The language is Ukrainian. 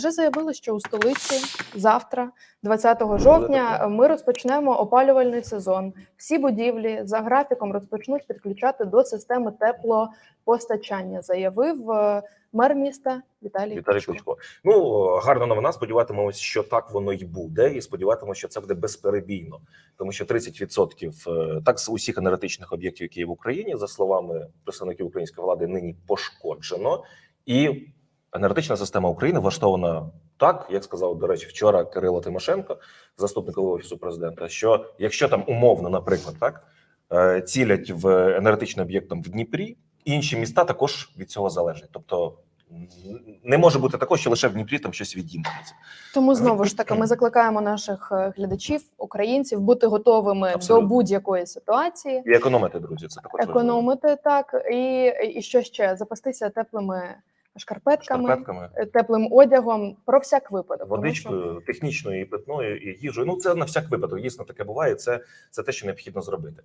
вже заявили, що у столиці завтра, 20 жовтня, ми розпочнемо опалювальний сезон. Всі будівлі за графіком розпочнуть підключати до системи теплопостачання, заявив е, мер міста Віталій, Віталій Кличко. Ну гарна новина. Сподіватимемось, що так воно й буде, і сподіватимемося, що це буде безперебійно, тому що 30% е, так з усіх енергетичних об'єктів, які є в Україні, за словами представників української влади, нині пошкоджено, і енергетична система України влаштована так, як сказав до речі, вчора Кирило Тимошенко, заступник голови офісу президента. Що якщо там умовно, наприклад, так е, цілять в енергетичним об'єктом в Дніпрі, інші міста також від цього залежать, тобто. Не може бути такого, що лише в Дніпрі там щось відімкнеться. Тому знову ж таки ми закликаємо наших е, глядачів, українців бути готовими Абсолютно. до будь-якої ситуації, І економити, друзі, це також важливо. економити так і, і що ще запастися теплими шкарпетками, шкарпетками, е, теплим одягом про всяк випадок. тому що- водичкою, технічною і питною, і їжею. Ну це на всяк випадок. Дійсно таке буває. Це, це те, що необхідно зробити.